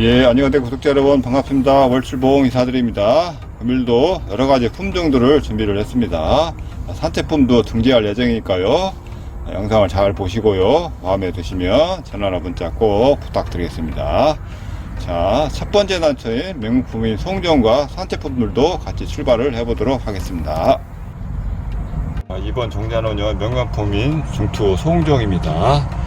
예, 안녕하세요 구독자 여러분 반갑습니다. 월출봉 인사드립니다. 금일도 여러 가지 품종들을 준비를 했습니다. 산채품도 등재할 예정이니까요. 영상을 잘 보시고요. 마음에 드시면 전화나 문자 꼭 부탁드리겠습니다. 자, 첫 번째 단체인 명품인 송정과 산채품들도 같이 출발을 해보도록 하겠습니다. 아, 이번 종자는요 명품인 중투 송정입니다.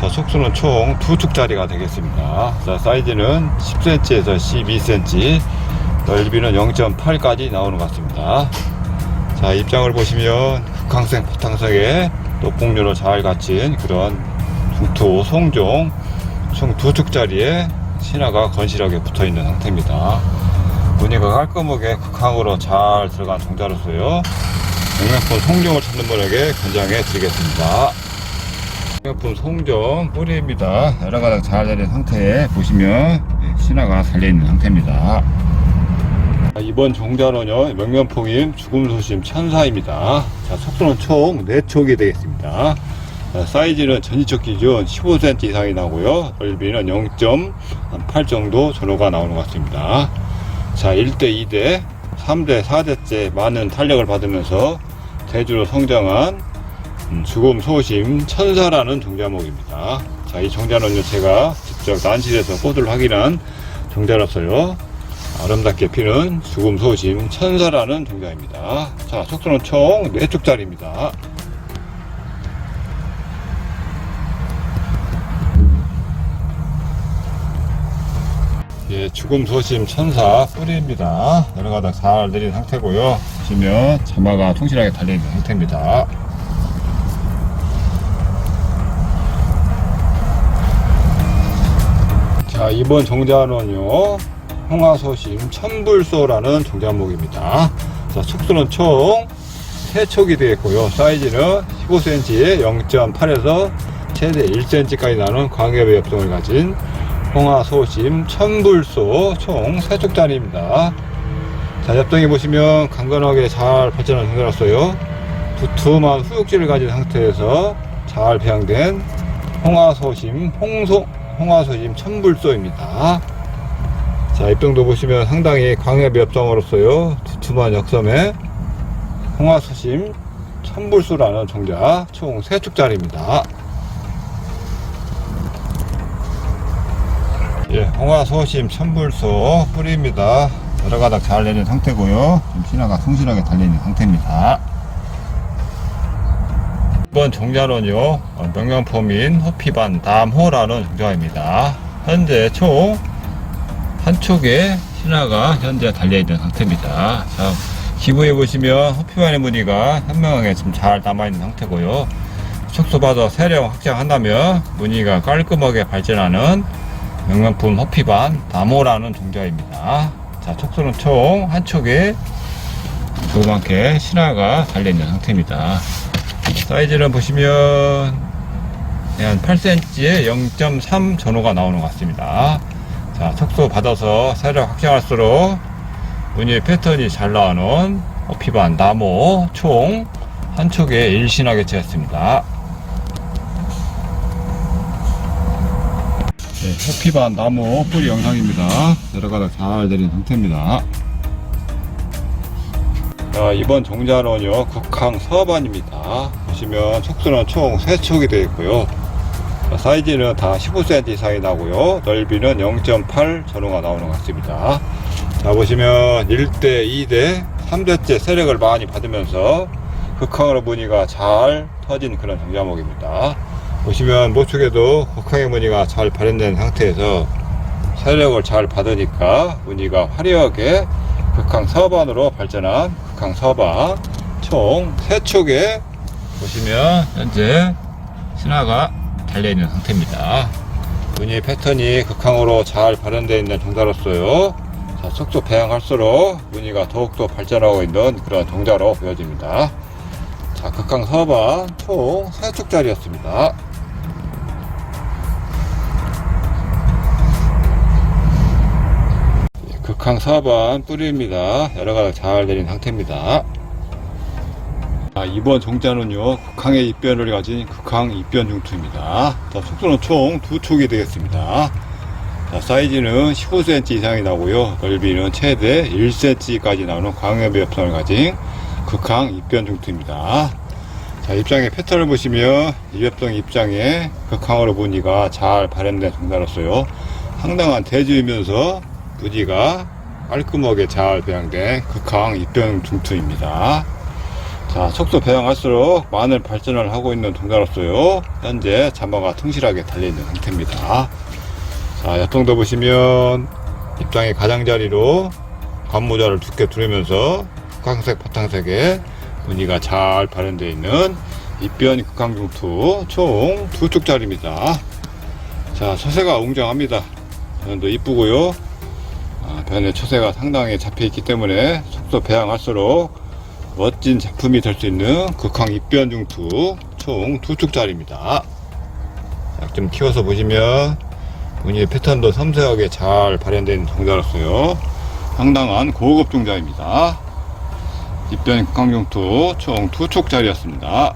자, 속수는 총 두 축짜리가 되겠습니다. 자, 사이즈는 10cm에서 12cm, 넓이는 0.8까지 나오는 것 같습니다. 자, 입장을 보시면 극항생 포탕성에 녹봉류로 잘 갖춘 그런 중토 송종 총 두 축짜리에 신화가 건실하게 붙어 있는 상태입니다. 무늬가 깔끔하게 극항으로 잘 들어간 종자로서요. 명품 송종을 찾는 분에게 권장해 드리겠습니다. 명품 송정 뿌리입니다. 여러 가닥 잘 내린 상태에 보시면 신화가 달려있는 상태입니다. 이번 종자는요 명명풍임 죽음소심 천사입니다. 자 속도는 총 4촉이 되겠습니다. 자, 사이즈는 전지적 기준 15cm 이상이 나고요. 넓이는 0.8 정도 전후가 나오는 것 같습니다. 자 1대 2대 3대 4대째 많은 탄력을 받으면서 대주로 성장한 음, 죽음 소심 천사라는 종자목입니다. 자, 이 종자는요, 제가 직접 난실에서 꽃을 확인한 종자로서요, 아름답게 피는 죽음 소심 천사라는 종자입니다. 자, 속도는 총 4쪽짜리입니다. 예, 죽음 소심 천사 뿌리입니다. 여러 가닥 잘 내린 상태고요. 보시면 자마가 통실하게 달려있는 상태입니다. 자 이번 종자는요 홍화소심 천불소라는 종자목입니다. 자 촉수는 총 3촉이 되겠고요. 사이즈는 15cm에 0.8에서 최대 1cm까지 나는 광엽의 엽성을 가진 홍화소심 천불소 총 3촉짜리입니다. 자 엽성이 보시면 강건하게 잘 발전한 형태로서요. 두툼한 후육질을 가진 상태에서 잘 배양된 홍화소심 홍소 홍화소심 천불소입니다. 자, 입병도 보시면 상당히 광해 엽성으로서요. 두툼한 역섬에 홍화소심 천불소라는 종자 총 3축짜리입니다. 예, 홍화소심 천불소 뿌리입니다. 여러 가닥 잘 내린 상태고요. 지금 신화가 성실하게 달려있는 상태입니다. 이번 종자는요 어, 명명품인 호피반 남호라는 종자입니다. 현재 총 한 촉에 신화가 현재 달려있는 상태입니다. 자 기부에 보시면 호피반의 무늬가 현명하게 지금 잘 남아있는 상태고요. 촉수봐서 세령 확장한다면 무늬가 깔끔하게 발전하는 명명품 호피반 남호라는 종자입니다. 자 촉수는 총 한 촉에 조그맣게 신화가 달려있는 상태입니다 사이즈는 보시면 한 8cm에 0.3 전후가 나오는 것 같습니다. 자, 척수 받아서 세력 확장할수록 무늬 패턴이 잘 나오는 어피반 나무 총 한 촉에 일신하게 채웠습니다. 네, 호피반 나무 뿌리 영상입니다. 여러 가닥 잘 내린 상태입니다. 자, 이번 종자는요, 극항 서반입니다. 보시면 촉수는 총 3촉이 되어 있고요. 자, 사이즈는 다 15cm 이상이 나고요. 넓이는 0.8 전후가 나오는 것 같습니다. 자, 보시면 1대, 2대, 3대째 세력을 많이 받으면서 극항으로 무늬가 잘 터진 그런 종자목입니다. 보시면 모축에도 극항의 무늬가 잘 발현된 상태에서 세력을 잘 받으니까 무늬가 화려하게 극항 서반으로 발전한 극항 서반 총 3촉에 보시면 현재 신화가 달려있는 상태입니다. 무늬 패턴이 극항으로 잘 발현되어 있는 종자로서요. 자, 속속 배양할수록 무늬가 더욱더 발전하고 있는 그런 종자로 보여집니다. 자, 극항 서반 총 3촉짜리였습니다. 극항 사반 뿌리입니다. 여러 가지 잘 내린 상태입니다. 자, 이번 종자는요, 극항의 입변을 가진 극항 입변 중투입니다. 자, 속도는 총두 촉이 되겠습니다. 자, 사이즈는 15cm 이상이 나오고요. 넓이는 최대 1cm까지 나오는 광엽의 협성을 가진 극항 입변 중투입니다. 자, 입장의 패턴을 보시면 이협성 입장에 극항으로 무늬가 잘 발현된 종자로서요. 상당한 대주이면서 무늬가 깔끔하게 잘 배양된 극항 입변 중투입니다. 자, 속도 배양할수록 많은 발전을 하고 있는 동자로서요. 현재 자마가 충실하게 달려있는 상태입니다. 자, 옆동도 보시면 입장의 가장자리로 관모자를 두께 두르면서 극강색, 바탕색에 무늬가 잘 발현되어 있는 입변 극강중투 총두 쪽짜리입니다. 자, 처세가 웅장합니다. 변도 이쁘고요. 아, 변의 처세가 상당히 잡혀 있기 때문에 속도 배양할수록 멋진 작품이 될 수 있는 극항 입변 중투 총두 쪽짜리입니다. 자, 좀 키워서 보시면 무늬 패턴도 섬세하게 잘 발현된 종자로서요. 상당한 고급 종자입니다. 입변 극항중투 총두 쪽짜리였습니다.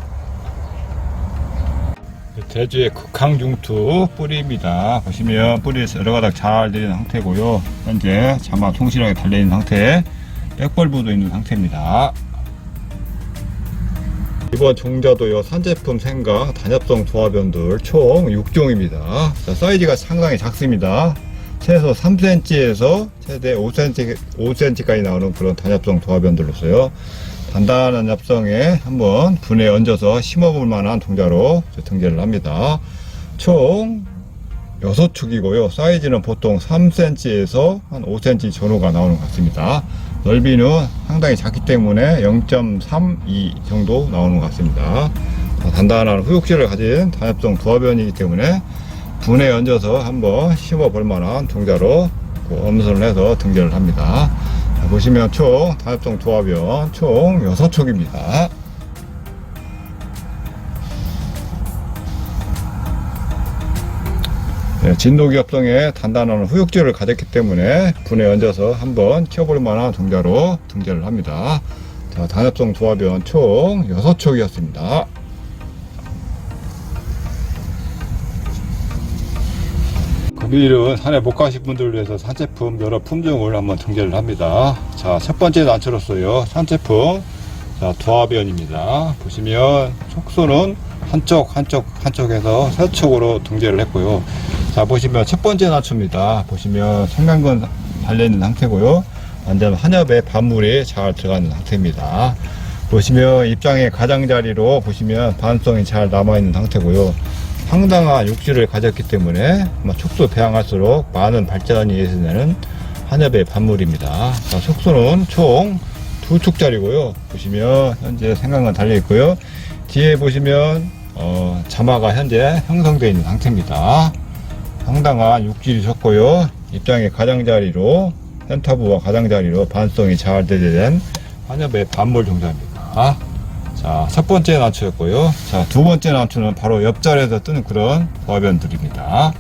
대주의 극항중투 뿌리입니다. 보시면 뿌리 여러 가닥 잘 내린 상태고요. 현재 자막 통실하게 달려있는 상태, 백벌부도 있는 상태입니다. 이번 종자도요 산제품 생강 단엽성 조합연들 총 6종입니다 자, 사이즈가 상당히 작습니다 최소 3cm에서 최대 5cm, 5cm까지 나오는 그런 단엽성 조합연들로서요. 단단한 엽성에 한번 분에 얹어서 심어볼 만한 동자로 등재를 합니다. 총 6축이고요. 사이즈는 보통 3cm에서 한 5cm 전후가 나오는 것 같습니다. 넓이는 상당히 작기 때문에 0.32 정도 나오는 것 같습니다. 자, 단단한 후육질을 가진 단엽성 도화변이기 때문에 분에 얹어서 한번 심어 볼 만한 종자로 그 엄선을 해서 등재를 합니다. 자, 보시면 총 단엽성 도화변 총 6촉입니다. 네, 진도기 협성에 단단한 후육질을 가졌기 때문에 분에 얹어서 한번 키워볼 만한 종자로 등재를 합니다. 자, 단합성 조합변 총 6촉이었습니다. 금일은 산에 못 가신 분들을 위해서 산제품 여러 품종을 한번 등재를 합니다. 자, 첫 번째 난초로서요. 산제품 자, 도화변입니다. 보시면 촉수는 한쪽 한쪽 한쪽에서 세 촉으로 등재를 했고요. 자 보시면 첫 번째 난초입니다. 보시면 생강근 달려있는 상태고요. 완전 한엽에 반물이 잘 들어가는 상태입니다. 보시면 입장의 가장자리로 보시면 반성이 잘 남아있는 상태고요. 상당한 육질을 가졌기 때문에 촉수 배양할수록 많은 발전이 예상되는 한엽의 반물입니다. 자, 촉수는 총두 축짜리고요. 보시면 현재 생강은 달려 있고요. 뒤에 보시면 어, 자마가 현재 형성되어 있는 상태입니다. 상당한 육질이 좋고요. 입장의 가장자리로 센터부와 가장자리로 반성이 잘 되된 한엽의 반물 종자입니다. 자, 첫 번째 난초였고요. 자, 두 번째 난초는 바로 옆자리에서 뜨는 그런 조합연들입니다.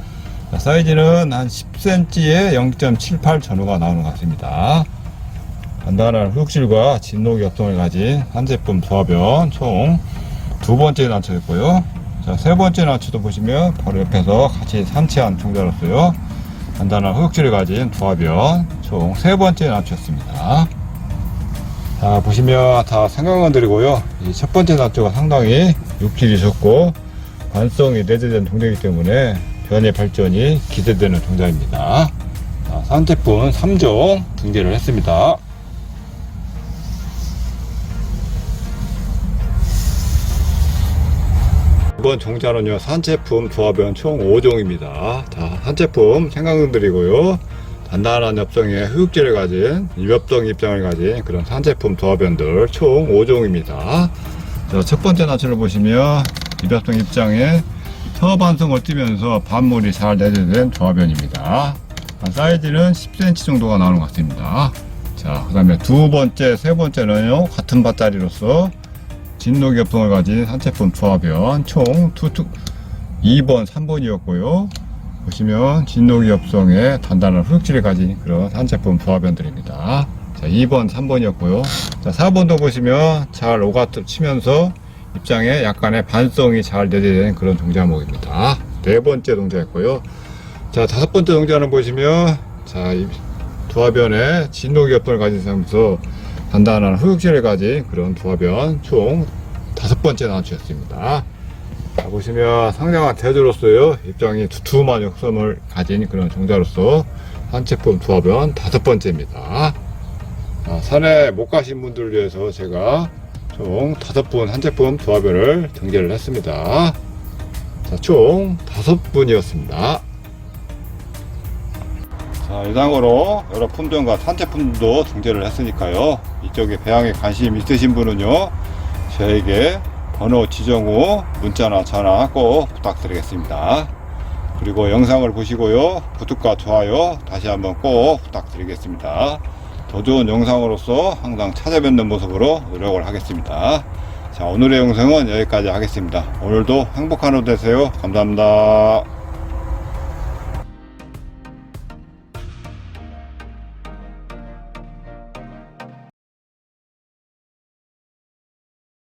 자, 사이즈는 한 10cm에 0.78 전후가 나오는 것 같습니다. 단단한 흑실과 진노기 협성을 가진 한 제품 조합연 총두 번째 난초였고요. 자, 세 번째 난초도 보시면 바로 옆에서 같이 산치한 종자로서요. 단단한 흑질을 가진 조합연 총세 번째 난초였습니다. 자, 보시면 다 생강원들이고요. 이첫 번째 난초가 상당히 육질이 좋고 관성이 내재된 종자이기 때문에 변의 발전이 기대되는 종자입니다. 자, 산제품 3종 등재를 했습니다. 이번 종자는요 산제품 조합은 총 5종입니다 자 산제품 생강들이고요 단단한 엽성에 흑질을 가진 입엽성 입장을 가진 그런 산제품 조합연들 총 5종입니다. 자, 첫 번째 나치를 보시면 입엽성 입장에 서반성을 띄면서 반물이 잘 내재된 조합연입니다. 사이즈는 10cm 정도가 나오는 것 같습니다. 자 그 다음에 두 번째 세 번째는요 같은 밭자리로서 진노기 협동을 가진 산채품 조합연 총 투축 2번, 3번이었고요. 보시면 진노기 협성에 단단한 흙질을 가진 그런 산채품 조합연들입니다. 자, 2번, 3번이었고요. 자, 4번도 보시면 잘 오가트 치면서 입장에 약간의 반성이 잘 내재된 그런 종자목입니다. 네 번째 동자였고요. 자, 다섯 번째 동작을 보시면, 자, 이 두화변에 진노기업을 가진 상에서 단단한 흡육질을 가진 그런 두화변 총 다섯 번째 나눠주셨습니다. 자, 보시면 상당한 대조로서요, 입장이 두툼한 역섬을 가진 그런 종자로서 한체품 두화변 다섯 번째입니다. 자, 산에 못 가신 분들을 위해서 제가 총 다섯 분 한 제품 두화변을 등재를 했습니다. 자, 총 다섯 분이었습니다. 자, 이상으로 여러 품종과 산제품도 등재를 했으니까요. 이쪽에 배양에 관심 있으신 분은요, 저에게 번호 지정 후 문자나 전화 꼭 부탁드리겠습니다. 그리고 영상을 보시고요, 구독과 좋아요 다시 한번 꼭 부탁드리겠습니다. 더 좋은 영상으로서 항상 찾아뵙는 모습으로 노력을 하겠습니다. 자, 오늘의 영상은 여기까지 하겠습니다. 오늘도 행복한 하루 되세요. 감사합니다.